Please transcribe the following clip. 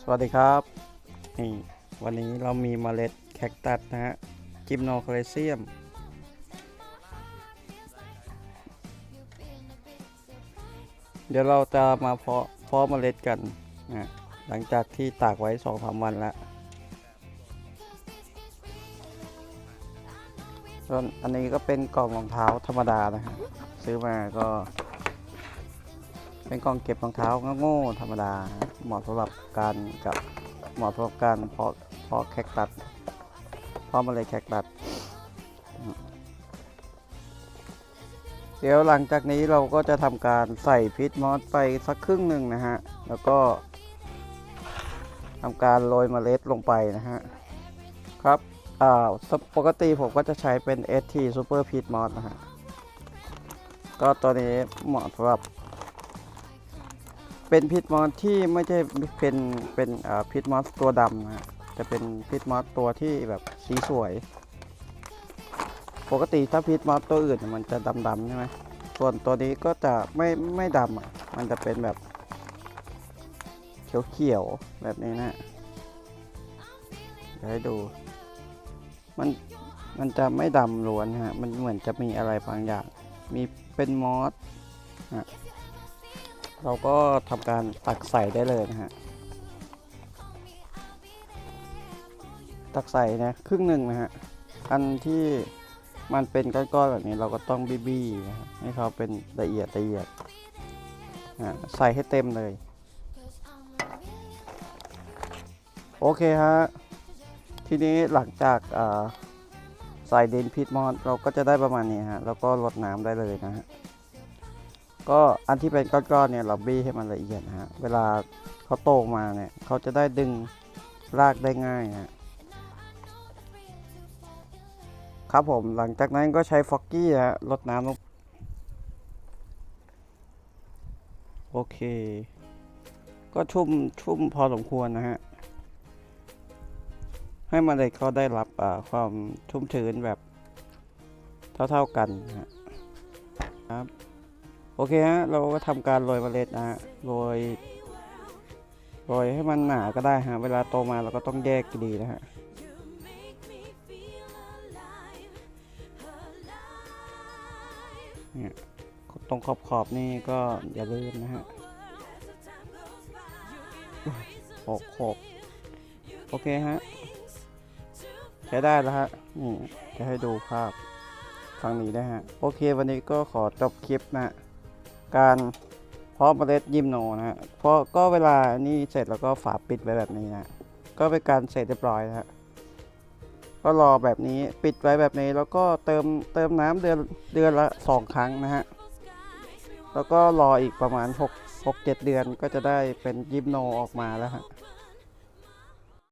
สวัสดีครับนี่วันนี้เรามีเมล็ดแคคตัสนะฮะจิมโนคลเซียม เดี๋ยวเราจะมาเพาะเพาะเมล็ดกันนะหลังจากที่ตากไว้สองสามวันแล้วส่วนอันนี้ก็เป็นกล่องรองเท้าธรรมดานะฮะซื้อมาก็ เป็นกล่องเก็บรองเท้าโง่ๆธรรมดา เหมาะสำหรับการกับเหมาะสำหรับการเพาะเพาะแคคตัสเพาะเมล็ดแคคตัสอืมเดี๋ยวหลังจากนี้เราก็จะทำการใส่พิษมอสไปสักครึ่งหนึ่งนะฮะ แล้วก็ทำการโรยเมล็ดลงไปนะฮะ ครับอ่าปกติผมก็จะใช้เป็น ST Super p e a t Moss นะฮะ ก็ตัวนี้เหมาะสำหรับ เป็นพิษมอสที่ไม่ใช่เป็นเป็นพิษมอสตัวดำนะจะเป็นพิษมอสตัวที่แบบสีสวย ปกติถ้าพิษมอสตัวอื่นมันจะดำๆใช่ไหมส่วนตัวนี้ก็จะไม่ไม่ดำอะมันจะเป็นแบบเขียวๆแบบนี้นะเดี๋ยวให้ดู มันมันจะไม่ดำล้วนฮะ มันเหมือนจะมีอะไรบางอย่าง มีเป็นมอสฮะ เราก็ทำการตักใส่ได้เลยนะฮะ ตักใส่นะครึ่งหนึ่งนะฮะ อันที่มันเป็นก้อนๆแบบนี้เราก็ต้องบี้ๆนะฮะให้เขาเป็นละเอียดละเอียดอะใส่ให้เต็มเลย โอเคฮะ ทีนี้หลังจากใส่เดนพิษมอสเราก็จะได้ประมาณนี้ฮะ แล้วก็รดน้ำได้เลยนะฮะ ก็อันที่เป็นก้อนๆเนี่ยเราบี้ให้มันละเอียดนะฮะเวลาเขาโตมาเนี่ยเขาจะได้ดึงรากได้ง่ายนะฮะครับผมหลังจากนั้นก็ใช้ฟอกกี้ฮะลดน้ำลงโอเค ก็ชุ่มชุ่มพอสมควรนะฮะ ให้มันเลยเขาได้รับความชุ่มชื้นแบบเท่าๆกันนะครับ โอเคฮะเราก็ทำการโรยเมล็ดนะฮะโรยโรยให้มันหนาก็ได้ฮะเวลาโตมาเราก็ต้องแยกดีนะฮะเนี่ยตรงขอบขอบนี่ก็อย่าลืมนะฮะหกหกโอเคฮะใช้ได้แล้วฮะนี่จะให้ดูภาพฝั่งนี้นะฮะ โอเควันนี้ก็ขอจบคลิปนะฮะ การเพาะเมล็ดยิมโนนะฮะเพราะก็เวลานี่เสร็จแล้วก็ฝาปิดไว้แบบนี้นะก็เป็นการเสร็จเรียบร้อยนะฮะก็รอแบบนี้ปิดไว้แบบนี้แล้วก็เติมเติมน้ำเดือนเดือนละสองครั้งนะฮะแล้วก็รออีกประมาณ 6 6 7 เดือนก็จะได้เป็นยิมโนออกมาแล้วฮะ